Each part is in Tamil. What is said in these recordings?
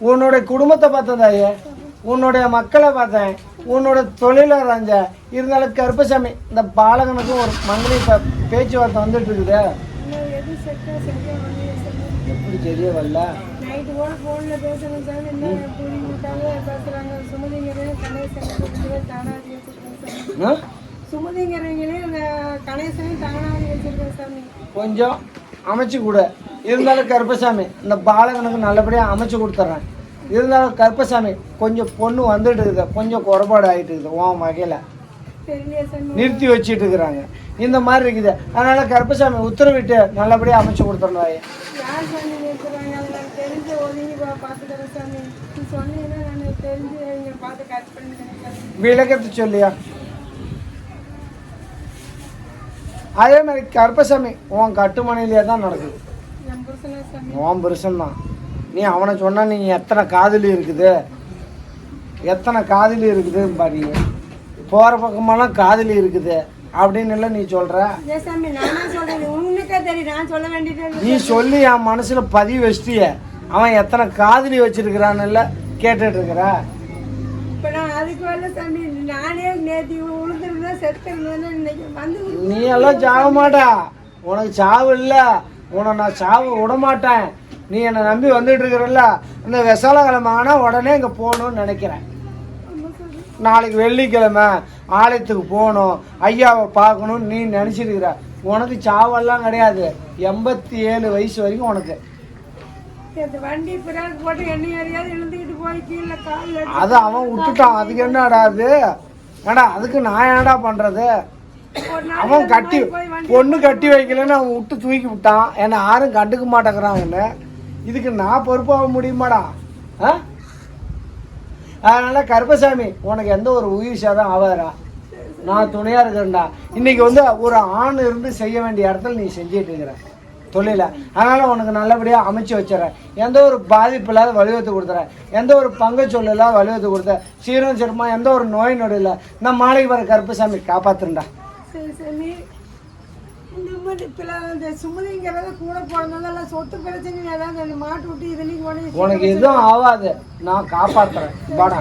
உன்னுடைய குடும்பத்தை பார்த்தேன் தாயே உன்னுடைய மக்களை பார்த்தேன் உன்னோட தொழிலை அரைஞ்சேன் இருந்தாலும் கருப்பசாமி இந்த பாலகனுக்கும் ஒரு மங்களி இப்போ பேச்சுவார்த்தை வந்துட்டு இருக்குது. எப்படி தெரிய வரல? கொஞ்சம் அமைச்சு கொடு. இருந்தாலும் கருப்பசாமி இந்த பாலகனுக்கு நல்லபடியாக அமைச்சு கொடுத்துட்றேன் இருந்தாலும் கருப்பசாமி கொஞ்சம் பொண்ணு வந்துட்டு இருக்குது கொஞ்சம் குறைபாடு ஆகிட்டு இருக்குது உன் வகையில். நிறுத்தி வச்சிட்டு இருக்கிறாங்க. இந்த மாதிரி இருக்குது. அதனால கருப்பசாமி உத்தரவிட்டு நல்லபடியாக அமைச்சு கொடுத்துடணும் தாயே. யார் சாமி நிறுத்துறாங்க அதை நான் தெரிஞ்சு ஒதுங்கி பா பார்த்துக்கிறேன் சாமி. நீ சொன்னீங்கன்னா நான் தெரிஞ்சு இங்கே பார்த்து கட் பண்ணிக்கிறேன் சாமி. விளக்கத்தை சொல்லியா? அதே மாதிரி கருப்பசாமி உன் கட்டுமனையிலே தான் நடக்குது. என் புருஷனா உன் புருஷன்தான் நீ அவனை சொன்னா நீ எத்தனை காதலி இருக்குது? எத்தனை காதலி இருக்குது பாருங்க போகிற பக்கமெல்லாம் காதலி இருக்குது. அப்படின்னு இல்லை நீ சொல்கிற நீ சொல்லி என் மனசில் பதிவு வச்சிட்டிய. அவன் எத்தனை காதலி வச்சிருக்கிறான்னு கேட்டுட்டு இருக்கிற? நீ எல்லாம் சாக மாட்டா. உனக்கு சாவு இல்லை. உன்னை நான் சாவு விட மாட்டேன் நீ என்னை நம்பி வந்துட்டு இருக்கிறல்ல இந்த விசாலக்கிழமை ஆனால் உடனே இங்கே போகணும்னு நினைக்கிறேன். நாளைக்கு வெள்ளிக்கிழமை ஆலயத்துக்கு போகணும் ஐயாவை பார்க்கணும்னு நீ நினச்சிருக்கிற. உனக்கு சாவெல்லாம் கிடையாது. எண்பத்தி ஏழு வயசு வரைக்கும் உனக்கு. நேற்று வண்டி பிறகு போட்டு எண்ணெய் அறியாது எழுந்துக்கிட்டு போய் கீழே காலில் அது அவன் விட்டுட்டான். அதுக்கு என்னடா அது? ஏடா அதுக்கு நான் என்னடா பண்ணுறது அவன் கட்டி பொண்ணு கட்டி வைக்கலன்னு அவன் விட்டு தூக்கி விட்டான். என்னை யாரும் கண்டுக்க மாட்டேங்கிறாங்கன்னு இதுக்கு நான் பொறுப்பாக முடியுமாடா? ஆ? அதனால கருப்பசாமி உனக்கு எந்த ஒரு உயிர் சேதம் ஆகாதா நான் துணையாக இருக்கிறேன்டா. இன்னைக்கு வந்து ஒரு ஆண் இருந்து செய்ய வேண்டிய இடத்துல நீ செஞ்சிட்டு இருக்கிற. தொழில. அதனால உனக்கு நல்லபடியாக அமைச்சு வச்சிடறேன் எந்த ஒரு பாதிப்பு இல்லாத வலுவத்து கொடுத்துறேன் எந்த ஒரு பங்கு சொல்லு இல்லாத வலுவத்து கொடுத்த. சீரம் சிரமா எந்த ஒரு நோய் நொடி இல்லை. இந்த மாளிகை வர கருப்பசாமி காப்பாத்துறேன்டா. சரி. இந்த மாதிரி பிள்ளை இந்த சுமதிங்கிறத கூட பிறந்ததால சொத்து பிரச்சனை ஏதாவது அந்த மாட்டு விட்டு இதுலேயும் கொண்டு உனக்கு எதுவும் ஆகாது. நான் காப்பாத்துறேன். வாடா.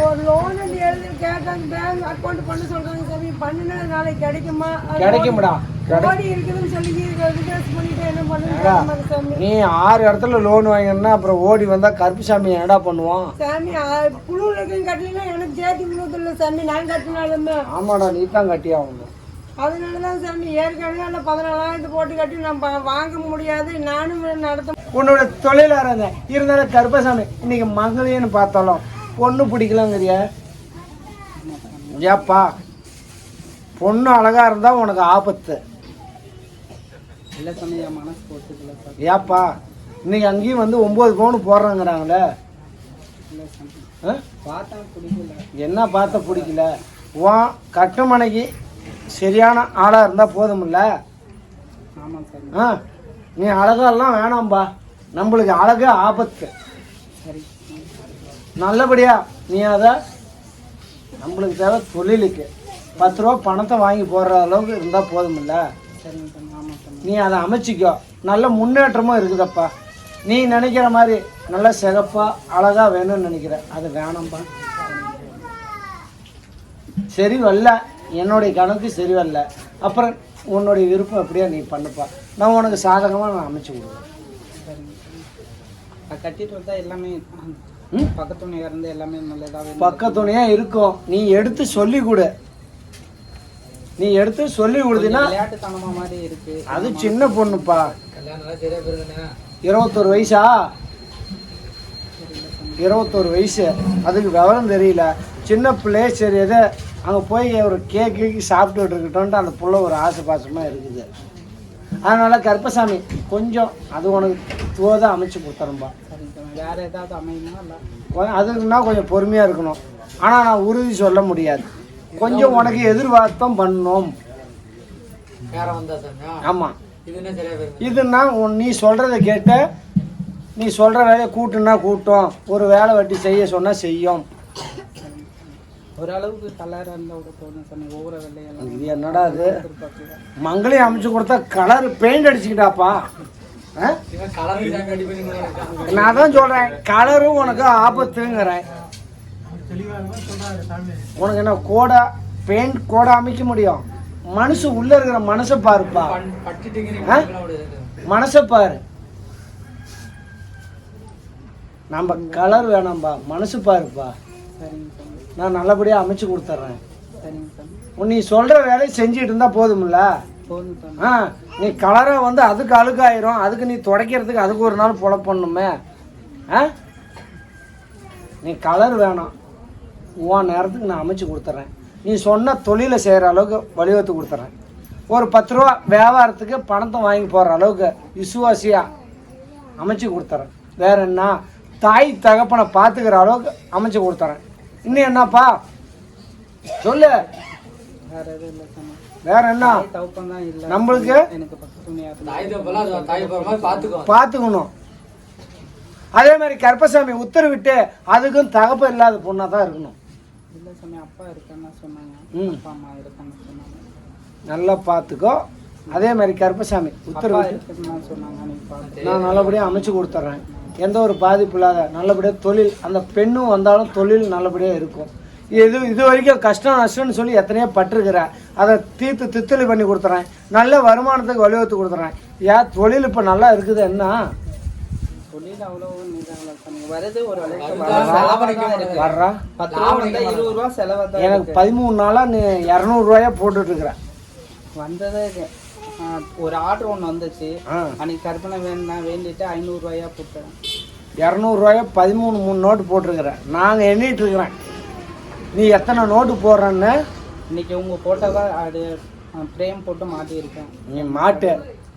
ஒரு லோன் எழுதி கேட்டாங்க பேங்க் அக்கௌண்ட் பண்ண சொல்றாங்க சாமி பண்ணுனா நாளைக்கு கிடைக்குமா? கிடைக்கும்டா. சாமி. நீ ஆறு இடத்துல லோன் வாங்கினா அப்புறம் ஓடி வந்தா கருப்புசாமி என்னடா பண்ணுவான்? சாமி குழு இருக்குன்னு கட்டலைன்னா எனக்கு சேர்த்து விழுதில்ல சாமி நான் கட்டினாலுமே. ஆமாடா நீ தான் கட்டி ஆகணும். அதனால தான் சாமி ஏற்கனவே அந்த பதினாலாயிரத்து போட்டு கட்டி நான் வாங்க முடியாது. நானும் நடத்த உன்னோட தொழிலாரங்க இருந்தாலும் கருப்பசாமி இன்னைக்கு மகளிர்னு பார்த்தாலும் பொண்ணு பிடிக்கலங்கிறிய. ஏப்பா பொண்ணு அழகா இருந்தா உனக்கு ஆபத்து. இல்லை சாமி என் மனசு போட்டுக்கல சார் ஏப்பா இன்னைக்கு அங்கேயும் வந்து ஒன்பது பவுன் போடுறாங்கிறாங்களே? இல்லை சாமி ஆ? பார்த்தா பிடிக்கல. என்ன பார்த்த பிடிக்கல? உன் கட்டுமனைக்கு சரியான ஆளாக இருந்தால் போதுமில்ல? ஆமாம் ஆ? நீ அழகெல்லாம் வேணாம்பா. நம்மளுக்கு அழகு ஆபத்து. சரி. நல்லபடியா நீ அதை நம்மளுக்கு தேவை தொழிலுக்கு. பத்து ரூபா பணத்தை வாங்கி போடுற அளவுக்கு இருந்தால் போதுமில்ல? நீ அதை அமைச்சிக்கோ. நல்ல முன்னேற்றமும் இருக்குதப்பா. நீ நினைக்கிற மாதிரி நல்ல சிகப்பா அழகா வேணும்னு நினைக்கிற. அது வேணாம்பா. சரி வரல என்னுடைய கணக்கு சரி வரல அப்புறம் உன்னுடைய விருப்பம் அப்படியே நீ பண்ணுப்பா. நான் உனக்கு சாதகமாக நான் அமைச்சு அது கட்டிட்டு வந்தா எல்லாமே ம்? பக்கத்து துணை இருந்து எல்லாமே நல்லதாக பக்கத்துணையா இருக்கும் நீ எடுத்து சொல்லி கொடு. நீ எடுத்து சொல்லி விளையாட்டுத்தனமா மாதிரி இருக்கு. அது சின்ன பொண்ணுப்பா. இருபத்தொரு வயசா? இருபத்தொரு வயசு. அதுக்கு விவரம் தெரியல. சின்ன பிள்ளை சரி எதை அங்கே போய் ஒரு கேக்கு சாப்பிட்டுட்டு இருக்கட்டும்ன்ட்டு அந்த புள்ள ஒரு ஆசை பாசமாக இருக்குது. அதனால் கருப்பசாமி கொஞ்சம் அது உனக்கு தோதாக அமைச்சு கொடுத்துரும்பா வேற ஏதாவது கொ- அதுக்குன்னா கொஞ்சம் பொறுமையாக இருக்கணும். ஆனால் நான் உறுதி சொல்ல முடியாது. கொஞ்சம் உனக்கு ஆமாம் என்ன சரியா போயிருந்தேன் இதுன்னா உன் நீ சொல்கிறத கேட்ட நீ சொல்கிற வேலையை கூட்டுனா கூட்டும். ஒரு வேலை வெட்டி செய்ய சொன்னால் செய்யும். ஓரளவுக்கு கலர் ஒவ்வொரு வெள்ளையெல்லாம் இது என்னடா இது? எதிர்பார்க்கல மங்களையும் அமைச்சு கொடுத்தா கலர் பெயிண்ட் அடிச்சுக்கிட்டாப்பா? நான் தான் சொல்றேன் கலரும் உனக்கு ஆபத்துங்கிறேன். உனக்கு என்ன கோடை பெயிண்ட் கோடை அமைக்க முடியும். மனசு உள்ள இருக்கிற மனசை பாருப்பா. ஆ? மனசை பாரு. நம்ம கலர் வேணாம்பா. மனசு பாருப்பா. நான் நல்லபடியாக அமைச்சு கொடுத்துட்றேன். நீ சொல்கிற வேலையை செஞ்சுட்டு இருந்தால் போதுமில்ல ஆ நீ கலரை வந்து அதுக்கு அழுக்காயிரும். அதுக்கு நீ துடைக்கிறதுக்கு அதுக்கு ஒரு நாள் புல ஆ? நீ கலர் வேணாம். உன் நேரத்துக்கு நான் அமைச்சு கொடுத்துட்றேன் நீ சொன்ன தொழிலை செய்கிற அளவுக்கு வழிவகுத்து கொடுத்துட்றேன் ஒரு பத்து ரூபா வியாபாரத்துக்கு பணத்தை வாங்கி போகிற அளவுக்கு விசுவாசியாக அமைச்சு கொடுத்துட்றேன் வேற என்ன? தாய் தகப்பனை பார்த்துக்கிற அளவுக்கு அமைச்சு கொடுத்துட்றேன் இன்னும் என்னப்பா? சொல்லு. வேற எதுவும் இல்லை சாமி வேற என்ன? தாய் தகப்பன் தான் இல்லை. நம்மளுக்கு? எனக்கு பக்கத்து துணியாக பார்த்துக்கணும். அதே மாதிரி கருப்பசாமி உத்தரவிட்டு அதுக்கும் தகப்ப இல்லாத பொண்ணா தான் இருக்கணும். இல்லை சாமி அப்பா இருக்கான்னு சொன்னாங்க. ம். அப்பா அம்மா இருக்கான்னு சொன்னாங்க. நல்லா பார்த்துக்கோ அதே மாதிரி கருப்பசாமி அப்பா உத்தரவிட்டு இருக்குன்னு சொன்னாங்க நீ பார்த்து நான் நல்லபடியாக அமைச்சு கொடுத்துட்றேன் எந்த ஒரு பாதிப்பு இல்லாத நல்லபடியாக தொழில் அந்த பெண்ணும் வந்தாலும் தொழில் நல்லபடியாக இருக்கும். இது இது வரைக்கும் கஷ்டம் நஷ்டம்னு சொல்லி எத்தனையோ பட்டிருக்கிறேன் அதை தீர்த்து தித்தலி பண்ணி கொடுத்துறேன். நல்ல வருமானத்துக்கு வழிவகுத்து கொடுத்துறேன். ஏன் தொழில் இப்போ நல்லா இருக்குது என்ன? தொழில் அவ்வளோ வருது ஒரு வர்றா? பத்து ரூபா வந்தா இருபது ரூபா செலவாக தான் எனக்கு. பதிமூணு நாளாக நீ இரநூறுவாயா போட்டுட்ருக்குறேன் வந்ததே இது. ஒரு ஆர்டர் ஒன்று வந்துச்சு. ஆ. அன்னைக்கு கற்பனை வேணும்னா வேண்டிட்டு ஐநூறுரூவாயா போட்டேன். இரநூறுவாயா பதிமூணு மூணு நோட்டு போட்டிருக்கிறேன் நாங்கள் எண்ணிட்டு இருக்கிறேன் நீ எத்தனை நோட்டு போடுறன்னு? இன்னைக்கு உங்க போட்டோவா அது ஃப்ரேம் போட்டு மாட்டியிருக்கேன். நீ மாட்டு.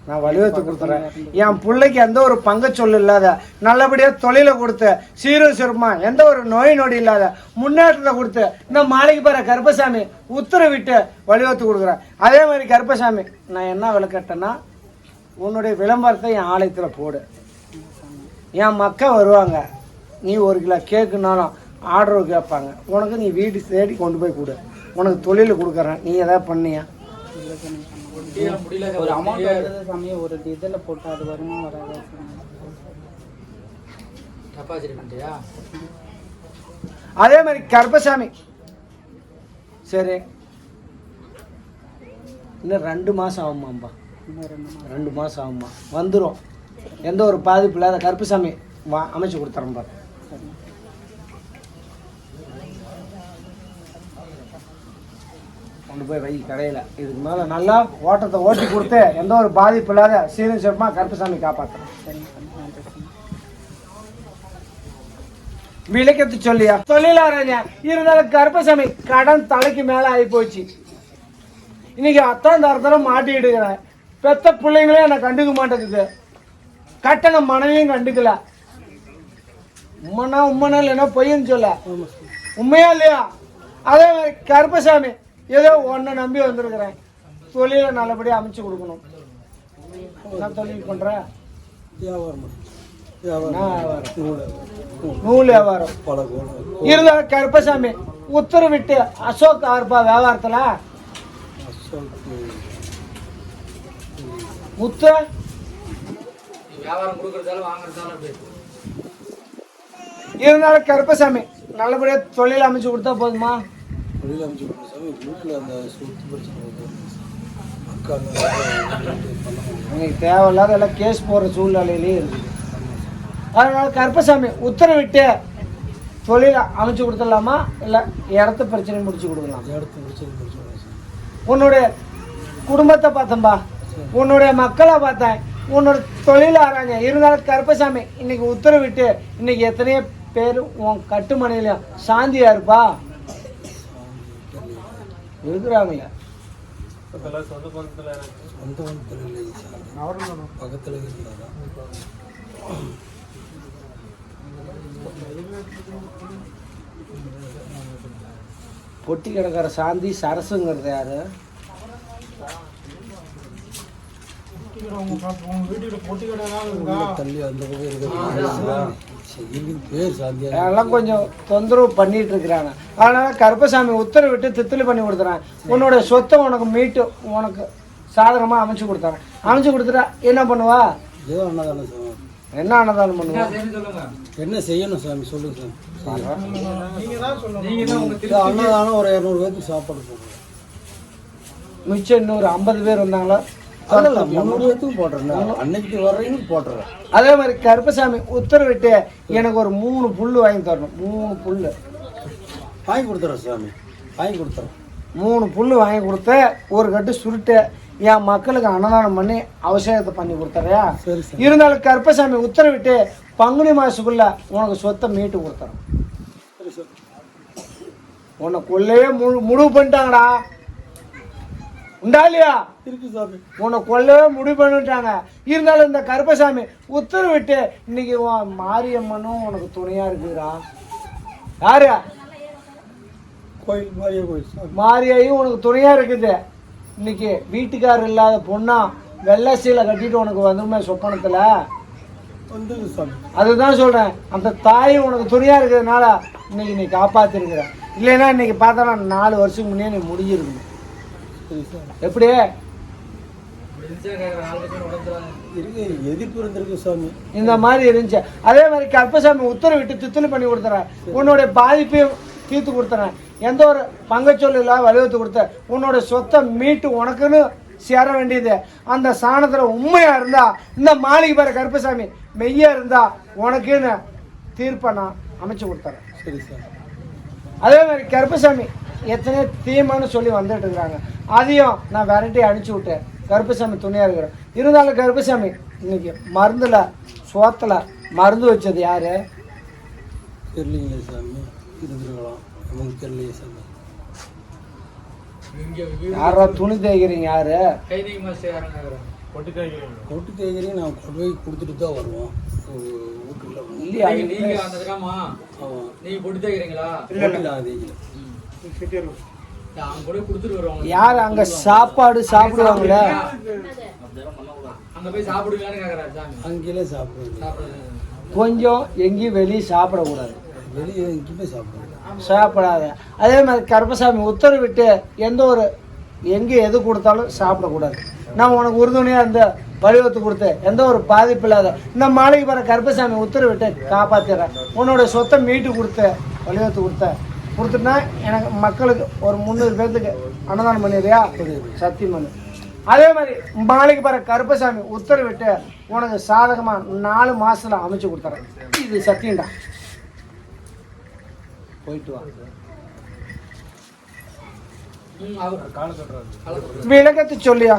நான் வலியுறுத்தி கொடுத்துறேன். என் பிள்ளைக்கு எந்த ஒரு பங்கச்சொல் இல்லாத நல்லபடியாக தொழிலை கொடுத்து சீரும் சிறுமா எந்த ஒரு நோய் நொடி இல்லாத முன்னேற்றத்தை கொடுத்து இந்த மாளிகை பெற கருப்பசாமி உத்தரவிட்டு வலியுறுத்தி கொடுக்குறேன். அதே மாதிரி கருப்பசாமி நான் என்ன விலை உன்னுடைய விளம்பரத்தை என் ஆலயத்தில் போடு. என் மக்கள் வருவாங்க. நீ ஒரு கிலோ கேக்குனாலும் ஆர்டர் கேட்பாங்க. உனக்கு நீ வீடு தேடி கொண்டு போய் கொடு. உனக்கு தொழில் கொடுக்குறேன். நீ எதாவது பண்ணியா? ஒரு அமௌண்ட் வருது சாமி ஒரு இதில் போட்டு அது வருமா வராதா அதே மாதிரி கருப்பசாமி. சரி. இன்னும் ரெண்டு மாதம் ஆகுமாம்பா ரெண்டு மாதம் ஆகுமா வந்துடும் எந்த ஒரு பாதிப்பு இல்லாத கருப்பசாமி வா அமைச்சு கொடுத்துறேன் பாரு சரி கொண்டு போய் வை கடையில். இதுக்கு மேலே நல்லா ஓட்டத்தை ஓட்டி கொடுத்து எந்த ஒரு பாதிப்பு இல்லாத சீரும் சிறப்பாக கருப்பசாமி காப்பாற்றுறேன் விளக்கத்து சொல்லியா? தொழிலாளங்க இருந்தாலும் கருப்பசாமி கடன் தலைக்கு மேல ஆகி போச்சு. இன்னைக்கு அத்தான் தரத்துல மாட்டிடுகிறேன் பெத்த பிள்ளைங்களே என்னை கண்டுக்க மாட்டேங்குது. கட்டண மனைவியும் கண்டுக்கல. உண்மைனா உண்மைனா இல்லைன்னா பொய்ன்னு சொல்ல. உண்மையா இல்லையா? அதே மாதிரி கருப்பசாமி ஏதோ ஒன்றை நம்பி வந்திருக்கிறேன். தொழிலை நல்லபடியாக அமைச்சு கொடுக்கணும். என்ன தொழில் வியாபாரம்? நூல் வியாபாரம். இருந்தாலும் கருப்பசாமி உத்தரவிட்டு அசோக் ஆர்பா வியாபாரத்துல? முத்து? இருந்தாலும் கருப்பசாமி நல்லபடியா தொழில் அமைச்சு கொடுத்தா போதுமா? தொழில் அமைச்சு வீட்டில் அந்த சொத்து பிரச்சனை. அக்கா தேவையில்லாத எல்லாம் கேஸ் போடுற சூழ்நிலையிலேயே இருக்குது அதனால கருப்பசாமி உத்தரவிட்டு தொழில் அமைச்சு கொடுத்துடலாமா? இல்லை இடத்து பிரச்சனை முடிச்சு கொடுக்கலாம்? இடத்து பிரச்சனை சார்? உன்னுடைய குடும்பத்தை பார்த்தேன்பா. உன்னுடைய மக்களை பார்த்தேன். உன்னோட தொழில் ஆறாங்க இருந்தாலும் கருப்பசாமி இன்னைக்கு உத்தரவிட்டு இன்னைக்கு எத்தனையோ பேர் உன் கட்டுமனையிலையும் சாந்தியா இருப்பா? இருக்கிறாங்களே சொந்த பந்தத்தில் இல்லை சார். பக்கத்தில் இருக்கிறாரா பொட்டி கிடக்கிற சாந்தி சரசுங்கிறது யாரு? தள்ளி அந்த பக்கம் இருக்கிறாங்க எங்களுக்கு பேர் சாந்தியா எல்லாம் கொஞ்சம் தொந்தரவு பண்ணிட்டு இருக்கிறாங்க. அதனால கருப்பசாமி உத்தரவிட்டு தித்தலி பண்ணி கொடுத்துறேன். உன்னோட சொத்தை உனக்கு மீட்டு உனக்கு சாதகமாக அமைச்சு கொடுத்துறேன். அமைச்சு கொடுத்துட்டா என்ன பண்ணுவா? ஏதோ அன்னதானம் சாமி என்ன அன்னதானம் பண்ணுவோம் என்ன செய்யணும் சாமி? சொல்லுங்க சாமி. அன்னதானம் ஒரு இரநூறு பேருக்கு சாப்பாடு போடுறோம் மிச்சம் இன்னொரு ஐம்பது பேர் வந்தாங்களா? அன்னைக்கு வர்றவங்களுக்கு போட்டுறேன். அதே மாதிரி கருப்பசாமி உத்தரவிட்டு எனக்கு ஒரு மூணு புல்லு வாங்கி தரணும். மூணு புல்லு. வாங்கி கொடுத்துறேன் சாமி. வாங்கி கொடுத்துறேன். மூணு புல்லு வாங்கி கொடுத்து ஒரு கட்டு சுருட்டு என் மக்களுக்கு அன்னதானம் பண்ணி அவசியத்தை பண்ணி கொடுத்துறியா இருந்தாலும் கருப்பசாமி உத்தரவிட்டு பங்குனி மாசத்துக்குள்ள உனக்கு சொத்தை மீட்டு கொடுத்துறேன். உன்னை கொல்லையே முழு முடிவு பண்ணிட்டாங்கடா. உண்டா இல்லையா? இருக்கு சாமி உன்னை கொல்லவே முடிவு பண்ணிட்டாங்க. இருந்தாலும் இந்த கருப்பசாமி உத்தரவிட்டு இன்னைக்கு உன் மாரியம்மனும் உனக்கு துணையா இருக்குதுடா. யாரு? கோயில் மாரியா கோயில் மாரியாயும் உனக்கு துணையா இருக்குது. இன்னைக்கு வீட்டுக்காரர் இல்லாத பொண்ணா வெள்ளை சீலை கட்டிட்டு உனக்கு வந்துருமே சொப்பனத்துல? வந்துருக்கு சாமி அதுதான் சொல்றேன். அந்த தாய் உனக்கு துணையா இருக்கிறதுனால இன்னைக்கு நீ காப்பாத்திருக்கிற. இல்லைன்னா இன்னைக்கு பார்த்தா நாலு வருஷம் முன்னே நீ முடிஞ்சிருக்கணும். எப்படி? எதிர்ப்பு இருந்திருக்கு சாமி இந்த மாதிரி இருந்துச்சு. அதே மாதிரி கருப்பசாமி உத்தரவிட்டு தித்துணி பண்ணி கொடுத்துறேன் உன்னுடைய பாதிப்பையும் தீர்த்து கொடுத்துறேன். எந்த ஒரு பங்கச்சொல் இல்லாத வலியுறுத்தி கொடுத்த உன்னோட சொத்தை மீட்டு உனக்குன்னு சேர வேண்டியது. அந்த சாணத்துல உண்மையா இருந்தா இந்த மாளிகை பாரு கருப்பசாமி மெய்யா இருந்தா உனக்குன்னு தீர்ப்பை நான் அமைச்சு கொடுத்துறேன். சரி சார். அதே மாதிரி கருப்பசாமி எத்தனையோ தீமைன்னு சொல்லி வந்துட்டு இருக்காங்க. அதையும் நான் விரட்டி அனுப்பிச்சி விட்டேன். கருப்பசாமி துணையாக இருக்கிறேன் இருந்தாலும் கருப்பசாமி இன்னைக்கு மருந்துல சோத்துல மருந்து வச்சது யாரு? தெரியலீங்களே சாமி. இருந்திருக்கலாம். நமக்கு தெரியலையே சாமி. யாரா துணி தேய்க்கிறீங்க யாரு? கொட்டு தேய்கறி நான் கொண்டு போய் கொடுத்துட்டு தான் வருவோம். வீட்டுல இல்லையா நீங்க அந்த கிராமா ஆமாம் நீங்க பொடி தேய்க்கிறீங்களா? கூட கொடுத்துட்டு வருவாங்க யார் அங்க சாப்பாடு சாப்பிடுவாங்களே? அங்க போய் சாப்பிடுவீங்களான்னு கேக்குறாரு சாமி. அங்கேயே கொஞ்சம் எங்கேயும் வெளியே சாப்பிடக்கூடாது. வெளியே எங்கேயுமே சாப்பிடுவேன் சாப்பிடாத. அதே மாதிரி கருப்பசாமி உத்தரவிட்டு எந்த ஒரு எங்கே எது கொடுத்தாலும் சாப்பிடக்கூடாது. நான் உனக்கு உறுதுணையாக இருந்த வழிவகுத்து கொடுத்து எந்த ஒரு பாதிப்பு இல்லாத இந்த மாளிகை வர கருப்பசாமி உத்தரவிட்டு காப்பாற்றிடுறேன் உன்னோட சொத்தை மீட்டு கொடுத்து வழிவகுத்து கொடுத்த கொடுத்துட்டா எனக்கு மக்களுக்கு ஒரு முந்நூறு பேர்த்துக்கு அன்னதானம் பண்ணிடுறியா? சத்தியம் பண்ணு. அதே மாதிரி மாளிகை வர கருப்பசாமி உத்தரவிட்டு உனக்கு சாதகமாக நாலு மாசத்துல அமைச்சு கொடுத்துறேன். இது சத்தியம்டா. போயிட்டு வா. விளக்கத்தை சொல்லியா?